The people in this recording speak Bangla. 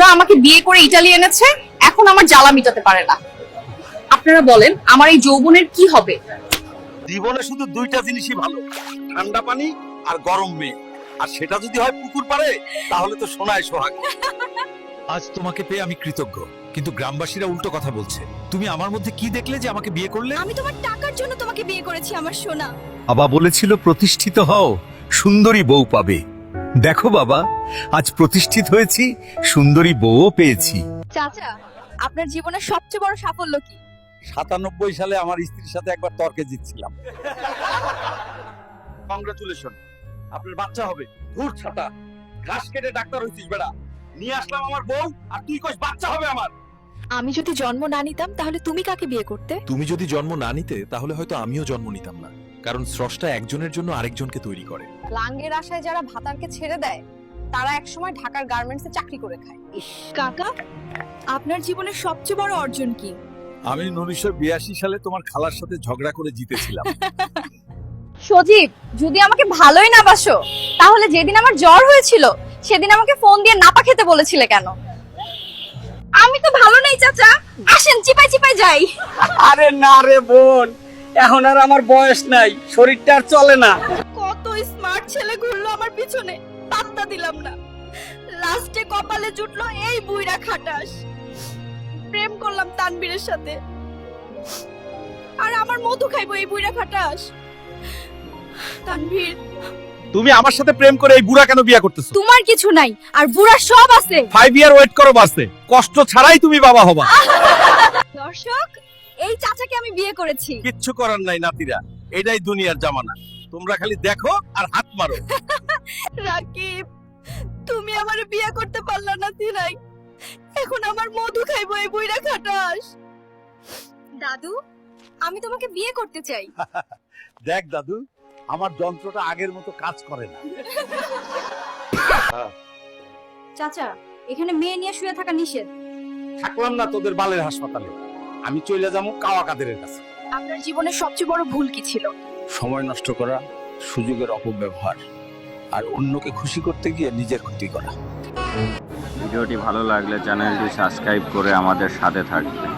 বুড়া আমাকে বিয়ে করে ইটালি এনেছে এখন আমার জ্বালা মিটাতে পারে না। আপনারা বলেন আমার এই যৌবনের কি হবে? জীবনে শুধু দুইটা জিনিসই ভালো ঠান্ডা পানি আর গরম মেয়ে আর সেটা যদি হয় পুকুর পারে তাহলে তো সোনায় সোহাগ। আজ তোমাকে পেয়ে আমি কৃতজ্ঞ কিন্তু গ্রামবাসীরা উল্টো কথা বলছে। তুমি আমার মধ্যে কি দেখলে যে আমাকে বিয়ে করলে? আমি তোমার টাকার জন্য তোমাকে বিয়ে করেছি আমার সোনা। বাবা বলেছিল প্রতিষ্ঠিত হও সুন্দরী বউ পাবে। দেখো বাবা আজ প্রতিষ্ঠিত হয়েছি সুন্দরী বউও পেয়েছি। চাচা আপনার জীবনের সবচেয়ে বড় সাফল্য কি? সাতানব্বই সালে আমার স্ত্রীর সাথে একবার তর্কে জিতছিলাম। কংগ্রেচুলেশন আপনার বাচ্চা হবে। ধুর ছাতা। ঘাস কেটে ডাক্তার হইছিস বেড়া। নিয়ে আসলাম আমার বউ আর তুই কইস বাচ্চা হবে আমার। আমি যদি জন্ম না নিতাম তাহলে তুমি কাকে বিয়ে করতে? তুমি যদি জন্ম না নিতে তাহলে হয়তো আমিও জন্ম নিতাম না। কারণ স্রষ্টা একজনের জন্য আরেকজনকে তৈরি করে। লাঙ্গের আশায় যারা ভাতারকে ছেড়ে দেয় তারা একসময় ঢাকার গার্মেন্টসে চাকরি করে খায়। কাকা আপনার জীবনের সবচেয়ে বড় অর্জন কি? আমি উনিশশো বিয়াশি সালে তোমার খালার সাথে ঝগড়া করে জিতেছিলাম। সজীব যদি আমাকে ভালোই না বাসো তাহলে যেদিন আমার জ্বর হয়েছিল সেদিন আমাকে ফোন দিয়ে নাপা খেতে বলেছিলে কেন? আমি তো ভালো নেই চাচা। আসেন চিপাই চিপাই যাই। আরে না রে বোন এখন আর আমার বয়স নাই শরীরটা আর চলে না। কত স্মার্ট ছেলে ঘুরলো আমার পিছনে। পাত্তা দিলাম না। লাস্টে কপালে জুটলো এই বুইরা খাটাস। প্রেম করলাম তানবীরের সাথে। আর আমার মধু খাইবো এই বুইরা খাটাস। তানভীর তুমি আমার সাথে প্রেম করে এই বুড়া কেন বিয়ে করতেছো? তোমার কিছু নাই আর বুড়া সব আছে। ফাইভ ইয়ার ওয়েট করো বাসে। কষ্ট ছাড়াই তুমি বাবা হবা। দর্শক এই চাচাকে আমি বিয়ে করেছি। কিচ্ছু করার নাই নাতিরা। এটাই দুনিয়ার জামানা। তোমরা খালি দেখো আর হাত মারো। রাকিব তুমি আমার বিয়ে করতে পারলা না তিরাই এখন আমার মধু খাইবো এই বুইরা খাটাস। দাদু আমি তোমাকে বিয়ে করতে চাই। দেখ দাদু আমার যন্ত্রটা আগের মতো কাজ করে না। চাচা এখানে মেয়ে নিয়ে শুয়ে থাকা নিষেধ। থাকলাম না তোদের বালের হাসপাতালে। আমি চলে যাব কাওয়া কাদেরের কাছে। আপনার জীবনের সবচেয়ে বড় ভুল কি ছিল? সময় নষ্ট করা সুযোগের অপব্যবহার আর অন্যকে খুশি করতে গিয়ে নিজের ক্ষতি করা। ভিডিওটি ভালো লাগলে চ্যানেলটি সাবস্ক্রাইব করে আমাদের সাথে থাকবেন।